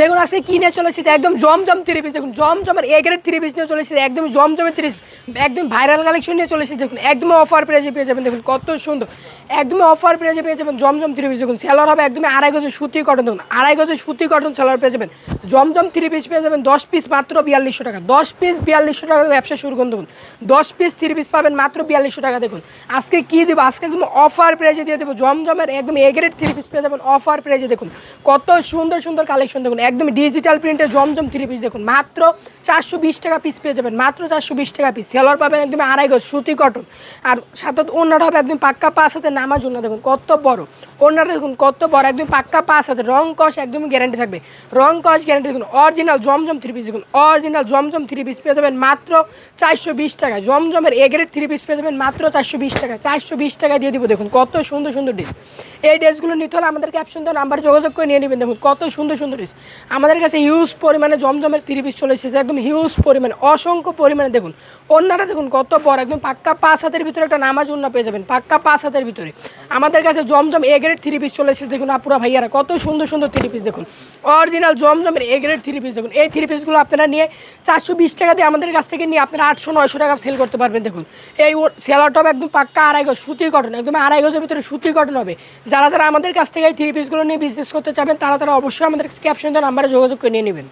দেখুন, আজকে কি নিয়ে চলেছে একদম জমজম থ্রি পিস দেখুন জমজমের এ গ্রেড থ্রি পিস নিয়ে চলেছে একদম জমজমের থ্রি একদম ভাইরাল কালেকশন নিয়ে চলেছে, দেখুন একদম অফার প্রাইজে পেয়ে যাবেন, দেখুন, কত সুন্দর একদম অফার প্রাইজে পেয়ে যাবেন জমজম থ্রি পিস দেখুন সেলার হবে একদম আড়াই গজের সুতি কটন দেখুন, আড়াই গজের সুতি কটন সেলার পেয়ে যাবেন, জমজম থ্রি পিস পেয়ে যাবেন, দশ পিস মাত্র বিয়াল্লিশশো টাকা, দশ পিস বিয়াল্লিশশো টাকা ব্যবসা শুরু করুন, দেখুন, দশ পিস থ্রি পিস পাবেন মাত্র বিয়াল্লিশশো টাকা, দেখুন, আজকে কি দেবো, আজকে একদম অফার প্রাইজে দিয়ে দেবো, জমজমের একদম এ গ্রেড থ্রি পিস পেয়ে যাবেন অফার প্রাইজে দেখুন, কত সুন্দর সুন্দর কালেকশন দেখুন একদম ডিজিটাল প্রিন্টের জমজম থ্রি পিস দেখুন, মাত্র চারশো বিশ টাকা পিস পেয়ে যাবেন, মাত্র চারশো বিশ টাকা পিস সেলার পাবেন একদম আড়াই গজ, সুতি কটন আর সাথে অন্যটা হবে একদম পাক্কা পাঁচ হাতে নামাজ অন্য, দেখুন কত বড়। অন্যটা দেখুন কত বড় একদম পাক্কা পাঁচ হাতে রং কস একদম গ্যারান্টি থাকবে। রং কস গ্যারান্টি দেখুন অরিজিনাল জমজম থ্রি পিস দেখুন অরিজিনাল জমজম থ্রি পিস পেয়ে যাবেন মাত্র চারশো বিশ টাকা। জমজমের এ থ্রি পিস পেয়ে যাবেন মাত্র চারশো বিশ টাকা। চারশো বিশ টাকা দিয়ে দিব, দেখুন কত সুন্দর সুন্দর ড্রেস এই ড্রেসগুলো নিতে হলে আমাদের ক্যাপশন দেওয়া নাম্বার যোগাযোগ করে নিয়ে নেবেন, দেখুন কত সুন্দর সুন্দর ডিস আমাদের কাছে হিউজ পরিমাণে জমজমের থ্রি পিস চলে এসেছে, একদম হিউজ পরিমাণে, অসংখ্য পরিমাণে। দেখুন, অন্যটা দেখুন, কত বড়, একদম পাক্কা পাঁচ হাতের ভিতরে একটা নামাজ উন্না পেয়ে যাবেন, পাক্কা পাঁচ হাতের ভিতরে। আমাদের কাছে Zamzam A grade three piece চলে এসেছে, দেখুন আপুরা ভাইয়ারা, কত সুন্দর সুন্দর থ্রি পিস দেখুন। অরিজিনাল জমজমের এ গ্রেড থ্রি পিস দেখুন, এই থ্রি পিসগুলো আপনারা নিয়ে চারশো বিশ টাকা দিয়ে আমাদের কাছ থেকে নিয়ে আপনারা আটশো, নয়শো টাকা সেল করতে পারবেন, দেখুন। এই সেলারটা হবে একদম পাক্কা আড়াই গজ সুতি কটন একদম আড়াই গজের ভিতরে সুতি কটন হবে। যারা যারা আমাদের কাছ থেকে এই থ্রি পিসগুলো নিয়ে বিজনেস করতে চাবেন, তারা তারা অবশ্যই আমাদের ক্যাপশন নাম্বারে যোগাযোগ করে নিয়ে নেবেন।